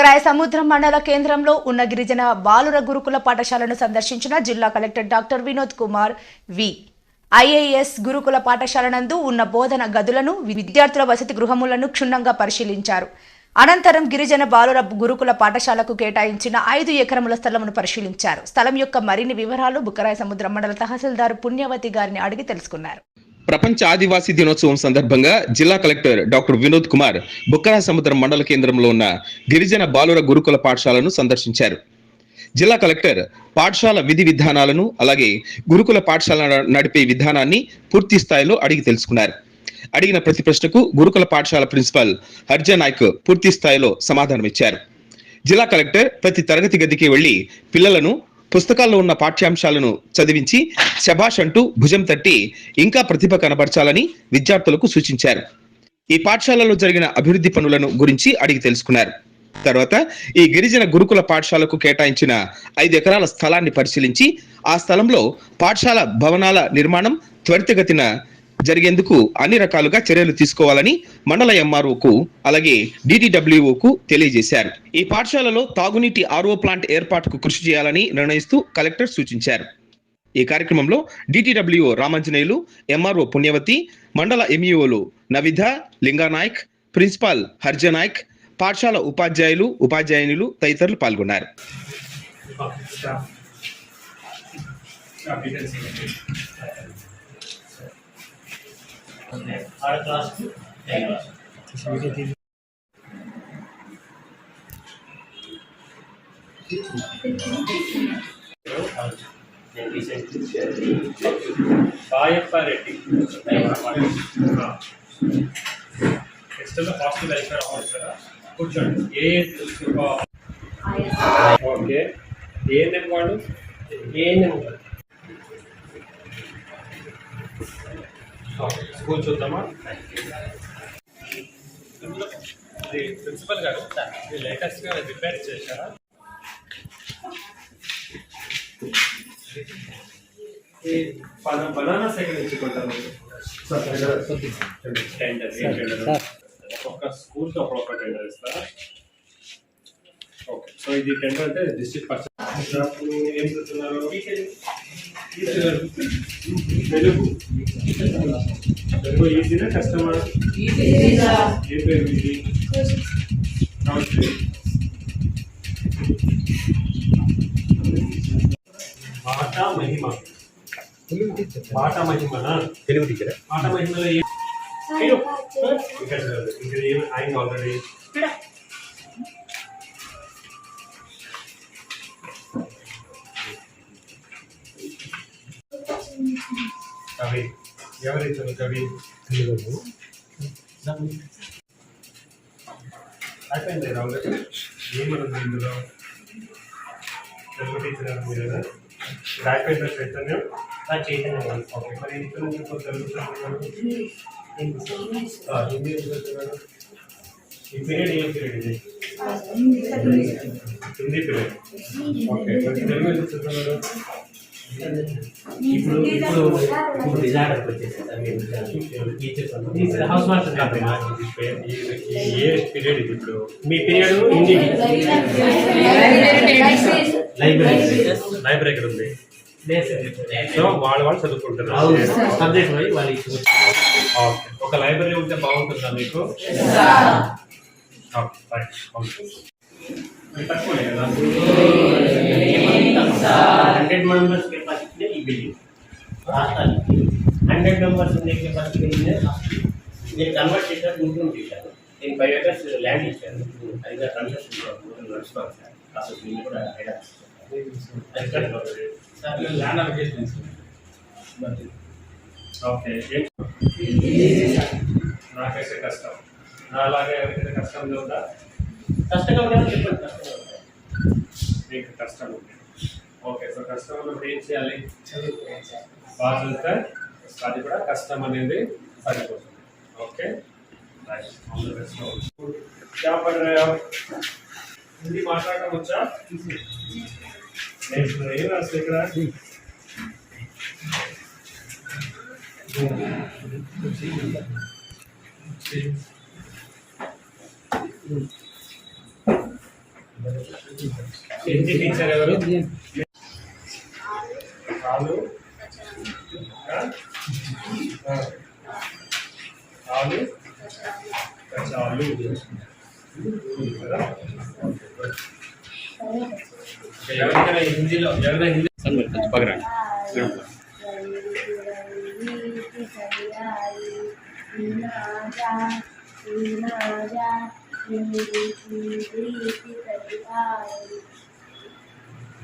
బుకరాయ సముద్రం మండల కేంద్రంలో ఉన్న గిరిజన బాలుర గురుకుల పాఠశాలను సందర్శించిన జిల్లా collector doctor Vinod Kumar V. IAS గురుకుల పాఠశాల నందు ఉన్న బోధన గదులను విద్యార్థుల వసతి గృహములను క్షుణ్ణంగా పరిశీలించారు. అనంతరం గిరిజన బాలుర గురుకుల పాఠశాలకు కేటాయించిన ఐదు ఎకరముల స్థలమును పరిశీలించారు. స్థలం యొక్క మరిన్ని వివరాలు బుకరాయ సముద్రం మండల తహసీల్దారు పుణ్యవతి గారిని అడిగి తెలుసుకున్నారు. ప్రపంచ ఆదివాసీ దినోత్సవం సందర్భంగా జిల్లా కలెక్టర్ డాక్టర్ వినోద్ కుమార్ బుక్కరా సముద్రం మండల కేంద్రంలో ఉన్న గిరిజన బాలుర గురుకుల పాఠశాలను సందర్శించారు. జిల్లా కలెక్టర్ పాఠశాల విధి విధానాలను అలాగే గురుకుల పాఠశాల నడిపే విధానాన్ని పూర్తి స్థాయిలో అడిగి తెలుసుకున్నారు. అడిగిన ప్రతి ప్రశ్నకు గురుకుల పాఠశాల ప్రిన్సిపల్ హర్జా నాయక్ పూర్తి స్థాయిలో సమాధానమిచ్చారు. జిల్లా కలెక్టర్ ప్రతి తరగతి గదికి వెళ్ళి పిల్లలను పుస్తకాల్లో ఉన్న పాఠ్యాంశాలను చదివించి శభాష్ అంటూ భుజం తట్టి ఇంకా ప్రతిభ కనబరచాలని విద్యార్థులకు సూచించారు. ఈ పాఠశాలలో జరిగిన అభివృద్ధి పనులను గురించి అడిగి తెలుసుకున్నారు. తర్వాత ఈ గిరిజన గురుకుల పాఠశాలకు కేటాయించిన ఐదు ఎకరాల స్థలాన్ని పరిశీలించి ఆ స్థలంలో పాఠశాల భవనాల నిర్మాణం త్వరితగతిన జరిగేందుకు అన్ని రకాలుగా చర్యలు తీసుకోవాలని మండల ఎంఆర్ఓకు అలాగే డిటిడబ్ల్యూఓకు తెలియజేశారు ఈ పాఠశాలలో తాగునీటి ఆర్ఓ ప్లాంట్ ఏర్పాటుకు కృషి చేయాలని నిర్ణయిస్తూ కలెక్టర్ సూచించారు ఈ కార్యక్రమంలో డిటిడబ్ల్యూఓ రామాంజనేయులు ఎంఆర్ఓ పుణ్యవతి మండల ఎంఈఓలు నవిధ లింగానాయక్ ప్రిన్సిపాల్ హర్జనాయక్ పాఠశాల ఉపాధ్యాయులు ఉపాధ్యాయునులు తదితరులు పాల్గొన్నారు Stop. టెన్ క్లాస్ నేను recently Bayappa Reddy next hostel welfare officer కూర్చోండి ఏ ఓకే ఏఎన్ఎం వాడు ఏఎన్ఎం స్కూల్ చూద్దామా? ఇది ప్రిన్సిపల్ గారు లేటెస్ట్గా రిపేర్ చేశారా? బనానా సైకిల్ టెండర్ ఒక్కొక్క స్కూల్కి ఒక్కొక్క టెండర్ ఇస్తారా? ఓకే సో ఇది టెండర్ అంటే డిస్ట్రిక్ట్ పర్సన్ ఏం చెప్తున్నారు తెలుగు. తెలుగు ఈజీనా కష్టమా? ఏ పేరు ఇది. బాట మహిమ. బాట మహిమనా? తెలుగు టీచర్ బాట మహిమలో ఏ ఇక్కడ ఆయన ఆల్రెడీ కవి. ఎవరిచ్చారు కవి? అయిపోయింది ఆల్రెడీ ఏమనుంది ఇందులో? తెలుగు టీచర్ అని మీరేనా ఇది అయిపోయిందా చైతన్యం? చైతన్య ఓకే మరి ఇంటి నుంచి కొంచెం తెలుగు చదువుతున్నాను ఆ, హిందీ ఈ పీరియడ్ ఏం పీరియడ్ ఇది? హిందీ పీరియడ్. ఓకే మరి తెలుగు ఎందుకు చదువుతున్నారు ఇప్పుడు ఇప్పుడు ఇప్పుడు టీచర్స్ హౌస్ మాస్టర్ ఏ పీరియడ్ ఇది ఇప్పుడు మీ పీరియడ్ హిందీ లైబ్రరీ లైబ్రరీ ఎక్కడ ఉంది? సో వాళ్ళు వాళ్ళు చదువుకుంటున్నారు. సబ్జెక్ట్ పోయి వాళ్ళు. ఒక లైబ్రరీ ఉంటే బాగుంటుందా మీకు? తక్కువనే కదా మెంబర్స్ కెపాసిటీ ఈ బిల్డింగ్ రాష్ట్రానికి హండ్రెడ్ మెంబర్స్ ఉండే కెపాసిటీ నేను కన్వర్ట్ చేశారు గుంటూరు చేశాను. నేను ఫైవ్ ఎకర్స్ ల్యాండ్ ఇచ్చాను. అది కన్స్ట్రక్షన్ నడుస్తాను సార్. అసలు వీళ్ళు కూడా సార్ ల్యాండ్ అలొకేషన్ ఓకే. నాకైతే కష్టం. నాలాగా ఎవరికైతే కష్టం ఉందా? కష్టంగా ఉండాలి చెప్పండి కష్టంగా మీకు కష్టం ఉంది ఓకే సో కస్టమర్ మనం ఏం చేయాలి? బాగా చదివితే అది కూడా కష్టం అనేది సరిపోతుంది. ఓకే? హిందీ మాట్లాడటం వచ్చా? ఏం రాసి ఇక్కడ? హిందీ టీచర్ ఎవరు? చాలు చాలు చాలు కదా ఎవరికైనా హిందీలో ఎవరైనా హిందీ పగరా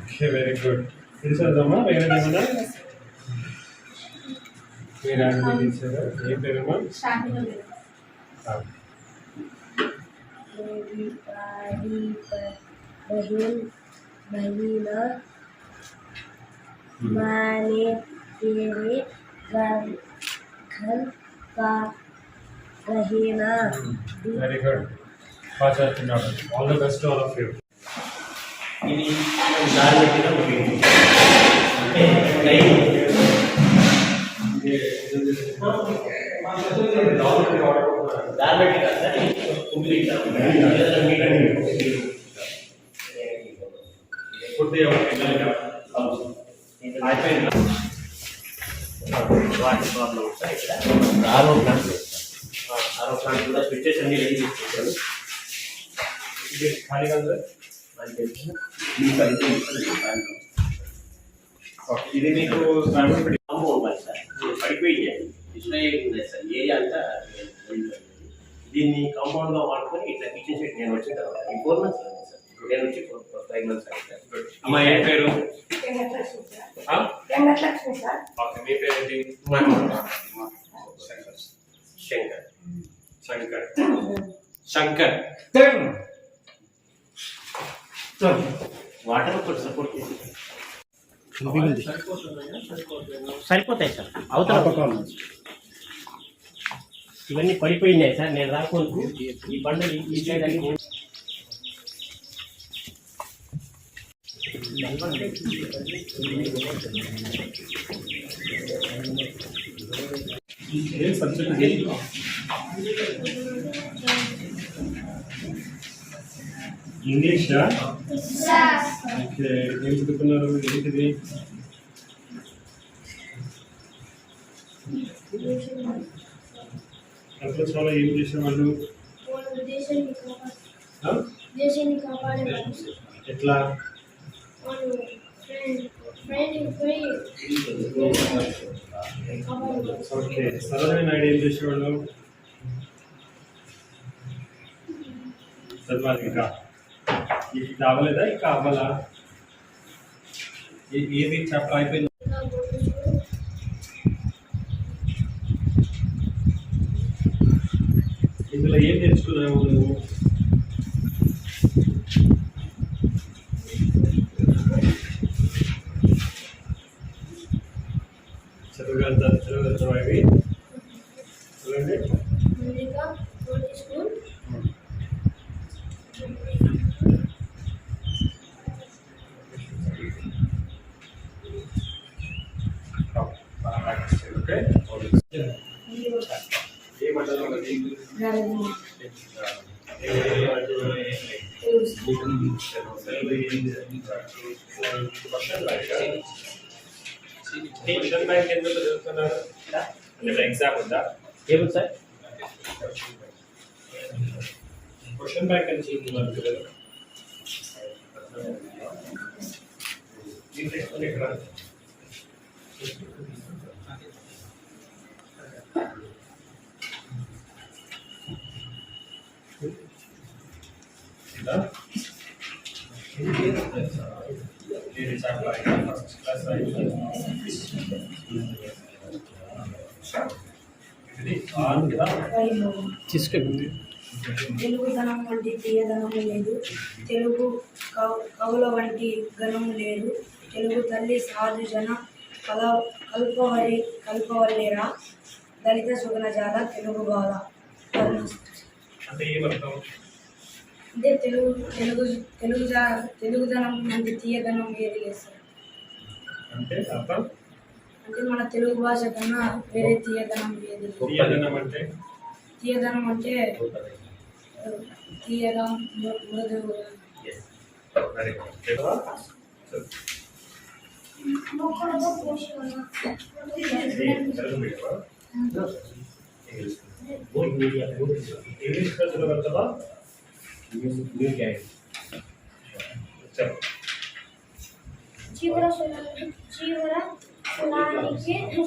ఓకే వెరీ గుడ్ తెలిసేద్దామా వేరే ఏమన్నా మీరు అన్ని తీసారా ఏం పేరమ్మా बहन बहिना माने तेरे घर घर का रहना వెరీ గుడ్ బాగా చదువుతున్నాడు all the best all of you ఇది గార్మెంట్గా ఉపయోగించాలి అంటే వాటర్ ప్రాబ్లం సార్ ఇక్కడ ఆరో ప్లాంట్ ఆరో ప్లాంట్ కూడా స్విచ్చెస్ అన్ని రెడీ చేసుకుంటాను ఇది ఖాళీగా ఉందా ఇది మీకు పడిపోయింది. సార్. ఏరియా అంతా దీన్ని కాంపౌండ్గా వాడుకొని ఇట్లా కిచెన్ సెట్ నేను వచ్చిన తర్వాత ఈ ఫోర్ మంత్స్ సార్. నేను వచ్చి ఫైవ్ మంత్స్ అమ్మ ఏం పేరు? మీ ఏంటి? శంకర్. శంకర్. శంకర్. వాటర్ ఒకటి సపోర్ట్ చేసి సరిపోతాయి సార్. అవతల ఇవన్నీ పడిపోయినాయి సార్. నేను రాకుండా ఈ బండలు ఈ సైడ్ అన్ని ఇంగ్లీషా ఓకే ఏం చదువుకున్నారు ఏంటిది అట్లా చాలా ఏం చేసేవాళ్ళు దేశాన్ని కాపాడు ఆ? దేశాన్ని కాపాడేవారు ఎట్లా వాళ్ళు ఫ్రెండ్ ఫ్రెండ్ పోయి కాపాడేవారు ఓకే సరోజిని నాయుడు ఏం చేసేవాళ్ళు చదవాలి ఇంకా ఇది కావలేదా ఇంకా అవ్వాలా ఏ- ఏది చాప్టర్ అయిపోయింది క్వశ్చన్ బ్యాంక్ ఎందుకు అంటే ఎగ్జామ్ ఉందా? ఏముంది సార్? క్వశ్చన్ బ్యాంక్ అని చదువుతున్నారు పిల్లలు ఈ కదా తెలుగుదనం వంటి తీయదనము లేదు. తెలుగు కవు- కవుల వంటి ఘనము లేదు. తెలుగు తల్లి సాధు జన కల కల్పవరి కల్పవల్లిరా. దళిత సుగనజాల తెలుగు బాల. అంటే ఏమర్థం అంటే తెలుగు తెలుగు తెలుగు జా- తెలుగుదనం వంటి తీయదనం ఏది లేదు సార్. అంటే అర్థం? అంటే మన తెలుగు భాష కన్నా వేరే తీయదనం ఏది తీయదనం అంటే? తీయదనం అంటే తీయగా మృ- మృదువుగా వెరీ గుడ్ తెలుసా మొక్కలకు పోషణ తెలుగు మీడియమా ఇంగ్లీష్ ఇంగ్లీష్ ले के आएँगे चलो जीवरा सुना जीवरा सुनाने के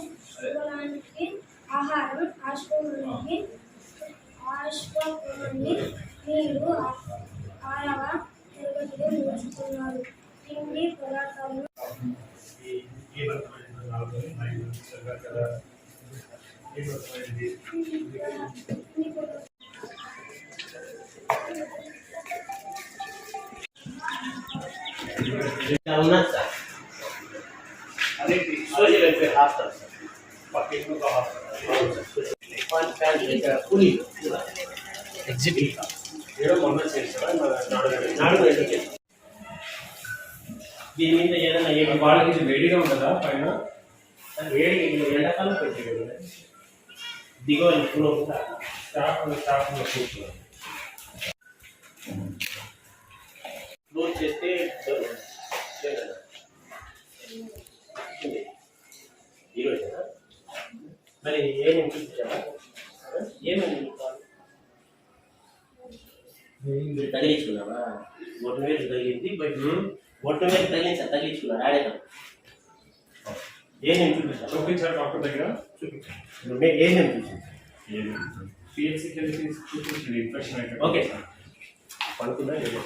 ఇంకా ఉన్నది సార్ అదే సోషల్ వెల్ఫేర్ హాస్టల్ సార్ పక్కన ఒక హాస్పిటల్ వన్ ఫ్యామిలీ ఇక్కడ పులి ఎగ్జిట్ ఏదో మొన్న చేసారా నాడు నాలుగు ఎడ్యుకేషన్ దీని మీద ఏదైనా ఏ వాళ్ళకి ఇది వేడిగా ఉంటుందా పైన వేడి ఎండాకాలం పెట్టేది కదా దిగువ ఇప్పుడు స్టాఫ్ స్టాఫ్ కూర్చున్నారు క్లోజ్ చేస్తే ఈరోజేనా మరి చూపించారా ఏమేమి మీరు తగిలించుకున్నావా? ఒట్టు మీద తగిలింది బట్ ఒట్టు మీద తగిలించా తగిలించుకున్నారు? ఆడేదా ఏమేమి చూపించారు చూపించారు డాక్టర్ దగ్గర. ఏమేమి చూపించారు పిహెచ్సికి వెళ్ళి తీసి చూపించింది ఇన్ఫెక్షన్ అయితే ఓకే. పడుకుందా లేదు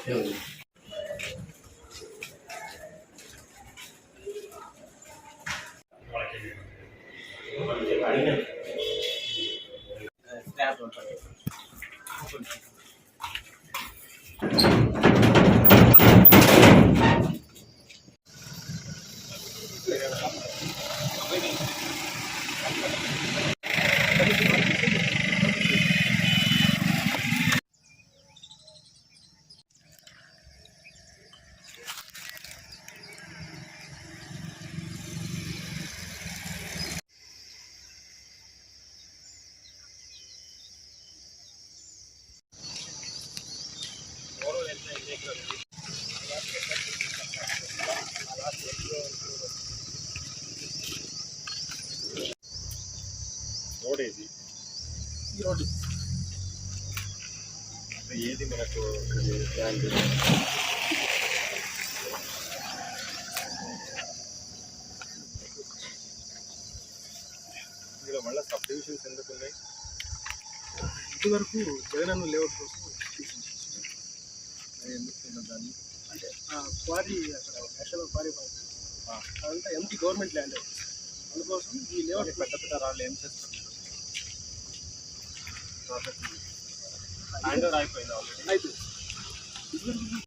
వాళ్ళకి అడిగిన రోడ్ ఏది రోడ్ ఏది మనకు ల్యాండ్ ఇందులో మళ్ళీ సబ్ డివిజన్స్ ఎందుకు ఉన్నాయి ఇదివరకు జగనన్న లేఅవుట్ కోసం ఎందుకు దాన్ని అంటే ఆ క్వారీ అక్కడ నేషనల్ క్వారీ పాయింట్ అదంతా ఎంపీ గవర్నమెంట్ ల్యాండ్ అందుకోసం ఈ లేఅవుట్ పెద్ద పెద్ద రాళ్ళు ఏం చేస్తారు అయిపోయింది ఆల్రెడీ ఇదివరకు